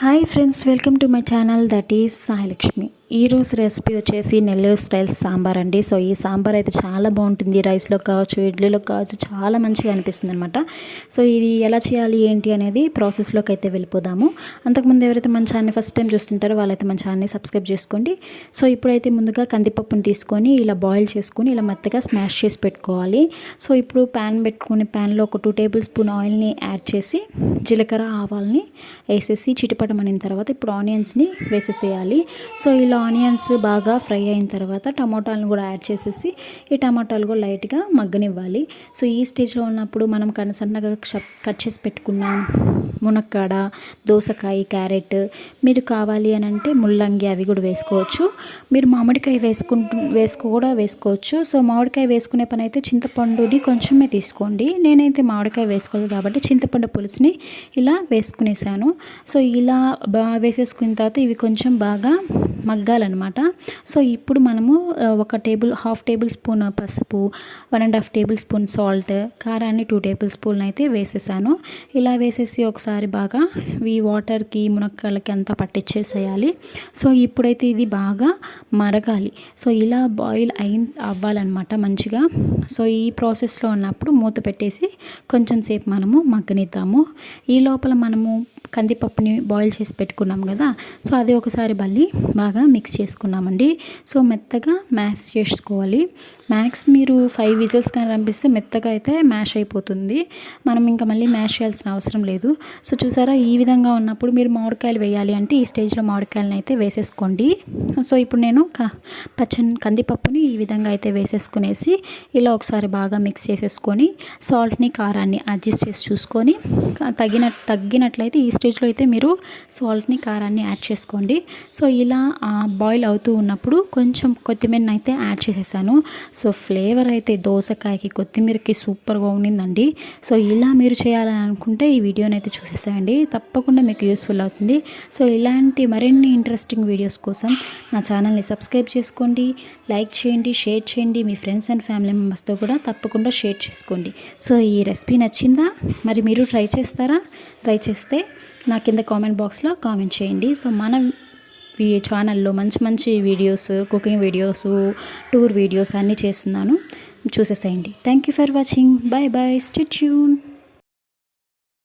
Hi friends welcome to my channel that is Sailakshmi ఈరోజు recipe వచ్చేసి Nellore style sambar అండి. So ఈ సాంబార్ అయితే చాలా బాగుంటుంది. రైస్లో కావచ్చు ఇడ్లీలో కావచ్చు చాలా మంచిగా అనిపిస్తుంది అనమాట సో ఇది ఎలా చేయాలి ఏంటి అనేది ప్రాసెస్లోకి అయితే వెళ్ళిపోదాము. అంతకుముందు ఎవరైతే మన ఛానల్ ఫస్ట్ టైం చూస్తుంటారో వాళ్ళైతే మన ఛానల్ని సబ్స్క్రైబ్ చేసుకోండి. సో ఇప్పుడైతే ముందుగా కందిపప్పుని తీసుకొని ఇలా బాయిల్ చేసుకొని ఇలా మెత్తగా స్మాష్ చేసి పెట్టుకోవాలి. సో ఇప్పుడు ప్యాన్ పెట్టుకొని ప్యాన్లో ఒక టూ టేబుల్ స్పూన్ ఆయిల్ని యాడ్ చేసి జీలకర్ర ఆవాల్ని వేసేసి చిటిపటమనిన తర్వాత ఇప్పుడు ఆనియన్స్ని వేసేసేయాలి. సో ఇలా ఆనియన్స్ బాగా ఫ్రై అయిన తర్వాత టమాటాలను కూడా యాడ్ చేసేసి ఈ టమాటాలు కూడా లైట్గా మగ్గనివ్వాలి. సో ఈ స్టేజ్లో ఉన్నప్పుడు మనం కన సన్నగా కట్ చేసి పెట్టుకున్నాం మునక్కాడ దోసకాయ క్యారెట్ మీరు కావాలి అని అంటే ముల్లంగి అవి కూడా వేసుకోవచ్చు. మీరు మామిడికాయ వేసుకుంటు వేసుకో కూడా వేసుకోవచ్చు. సో మామిడికాయ వేసుకునే పని అయితే చింతపండుని కొంచెమే తీసుకోండి. నేనైతే మామిడికాయ వేసుకోలేదు కాబట్టి చింతపండు పులుసుని ఇలా వేసుకునేసాను. సో ఇలా బాగా వేసేసుకున్న తర్వాత ఇవి కొంచెం బాగా మగ్గాలన్నమాట సో ఇప్పుడు మనము ఒక టేబుల్ హాఫ్ టేబుల్ స్పూన్ పసుపు one and half tablespoon salt కారాన్ని టూ టేబుల్ స్పూన్ అయితే వేసేసాను. ఇలా వేసేసి ఒకసారి బాగా ఈ వాటర్కి మునక్కాయలకి అంతా పట్టించేసేయాలి సో ఇప్పుడైతే ఇది బాగా మరగాలి. సో ఇలా బాయిల్ అయి అవ్వాలన్నమాట మంచిగా. సో ఈ ప్రాసెస్లో ఉన్నప్పుడు మూత పెట్టేసి కొంచెం సేపు మనము మగ్గనిద్దాము. ఈ లోపల మనము కందిపప్పుని బాయిల్ చేసి పెట్టుకున్నాం కదా సో అది ఒకసారి మళ్ళీ బాగా మిక్స్ చేసుకున్నామండి. సో మెత్తగా మ్యాష్ చేసుకోవాలి. మ్యాక్స్ మీరు ఫైవ్ విజిల్స్ కానీ పంపిస్తే మెత్తగా అయితే మ్యాష్ అయిపోతుంది. మనం ఇంకా మళ్ళీ మ్యాష్ చేయాల్సిన అవసరం లేదు. సో చూసారా ఈ విధంగా ఉన్నప్పుడు మీరు మామిడికాయలు వేయాలి అంటే ఈ స్టేజ్లో మామిడికాయలను అయితే వేసేసుకోండి. సో ఇప్పుడు నేను పచ్చని కందిపప్పుని ఈ విధంగా అయితే వేసేసుకునేసి ఇలా ఒకసారి బాగా మిక్స్ చేసేసుకొని సాల్ట్ని కారాన్ని అడ్జస్ట్ చేసి చూసుకొని తగిన తగ్గినట్లయితే ఈ స్టేజ్లో అయితే మీరు సాల్ట్ని కారాన్ని యాడ్ చేసుకోండి. సో ఇలా బాయిల్ అవుతూ ఉన్నప్పుడు కొంచెం కొత్తిమీరని అయితే యాడ్ చేసేసాను. సో ఫ్లేవర్ అయితే దోసకాయకి కొత్తిమీరకి సూపర్గా ఉండిందండి. సో ఇలా మీరు చేయాలని అనుకుంటే ఈ వీడియోని అయితే చూసేసేయండి. తప్పకుండా మీకు యూస్ఫుల్ అవుతుంది. సో ఇలాంటి మరిన్ని ఇంట్రెస్టింగ్ వీడియోస్ కోసం నా ఛానల్ని సబ్స్క్రైబ్ చేసుకోండి. లైక్ చేయండి షేర్ చేయండి. మీ ఫ్రెండ్స్ అండ్ ఫ్యామిలీ మెంబర్స్తో కూడా తప్పకుండా షేర్ చేసుకోండి. సో ఈ రెసిపీ నచ్చిందా? మరి మీరు ట్రై చేస్తారా? ట్రై చేస్తే నా కింద కామెంట్ బాక్స్లో కామెంట్ చేయండి. సో మన ఈ ఛానల్లో మంచి మంచి videos cooking videos tour videos అన్నీ చేస్తున్నాను. చూసేసేయండి. Thank you for watching bye bye stay tuned